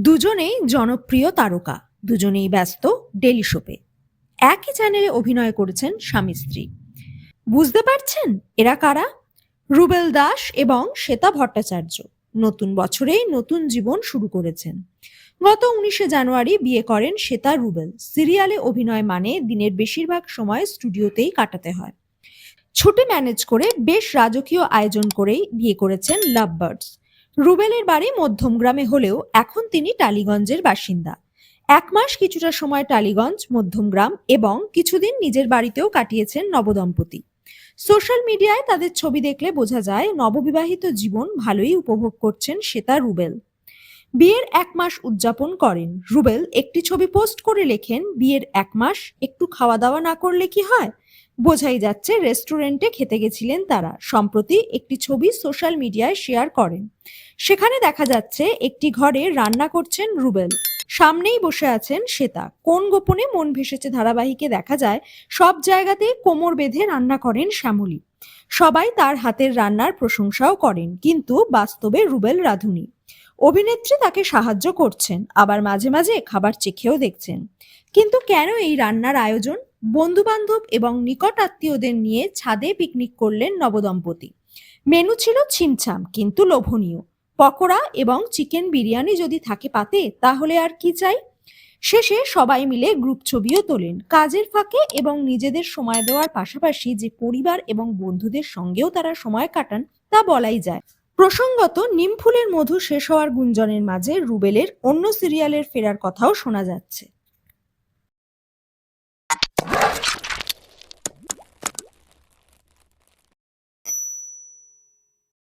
দুজনেই জনপ্রিয় তারকা, দুজনেই ব্যস্ত ডেলি শোপে একই চ্যানেলে অভিনয় করেছেন স্বামী স্ত্রী। বুঝতে পারছেন এরা কারা? রুবেল দাস এবং শ্বেতা ভট্টাচার্য। নতুন বছরেই নতুন জীবন শুরু করেছেন। গত উনিশে জানুয়ারি বিয়ে করেন শ্বেতা রুবেল। সিরিয়ালে অভিনয় মানে দিনের বেশিরভাগ সময় স্টুডিওতেই কাটাতে হয়। ছুটি ম্যানেজ করে বেশ রাজকীয় আয়োজন করেই বিয়ে করেছেন লাভ বার্ডস রুবেলের বাড়ি মধ্যমগ্রামে হলেও এখন তিনি টালিগঞ্জের বাসিন্দা। এক মাস কিছুটা সময় টালিগঞ্জ মধ্যমগ্রাম এবং কিছুদিন নিজের বাড়িতেও কাটিয়েছেন নবদম্পতি। সোশ্যাল মিডিয়ায় তাদের ছবি দেখলে বোঝা যায় নববিবাহিত জীবন ভালোই উপভোগ করছেন শ্বেতা রুবেল। বিয়ের এক মাস উদযাপন করেন। রুবেল একটি ছবি পোস্ট করে লেখেন, বিয়ের এক মাস, একটু খাওয়া দাওয়া না করলে কি হয়? বোঝাই যাচ্ছে, রেস্টুরেন্টে খেতে গেছিলেন তারা। সম্প্রতি একটি ছবি সোশ্যাল মিডিয়ায় শেয়ার করেন। সেখানে দেখা যাচ্ছে, একটি ঘরে রান্না করছেন রুবেল। সামনেই বসে আছেন শ্বেতা। কোন গোপনে মন ভেসেছে ধারাবাহিকে দেখা যায়, সব জায়গাতে কোমর বেঁধে রান্না করেন শ্যামলী। সবাই তার হাতের রান্নার প্রশংসাও করেন, কিন্তু বাস্তবে রুবেল রাঁধুনি। অভিনেত্রী তাকে সাহায্য করছেন, আবার মাঝে মাঝে খাবার চেখেও দেখছেন। কিন্তু কেন এই রান্নার আয়োজন? বন্ধু বান্ধব এবং নিকট আত্মীয়দের নিয়ে ছাদে পিকনিক করলেন নবদম্পতি। মেনু ছিল ছিমছাম, কিন্তু লোভনীয়। পকোড়া এবং চিকেন বিরিয়ানি যদি থাকে পাতে, তাহলে আর কি চাই? শেষে সবাই মিলে গ্রুপ ছবিও তোলেন। কাজের ফাঁকে এবং নিজেদের সময় দেওয়ার পাশাপাশি যে পরিবার এবং বন্ধুদের সঙ্গেও তারা সময় কাটান, তা বলাই যায়। প্রসঙ্গত, নিমফুলের মধু শেষ হওয়ার গুঞ্জনের মাঝে রুবেলের অন্য সিরিয়ালের ফেরার কথাও শোনা যাচ্ছে।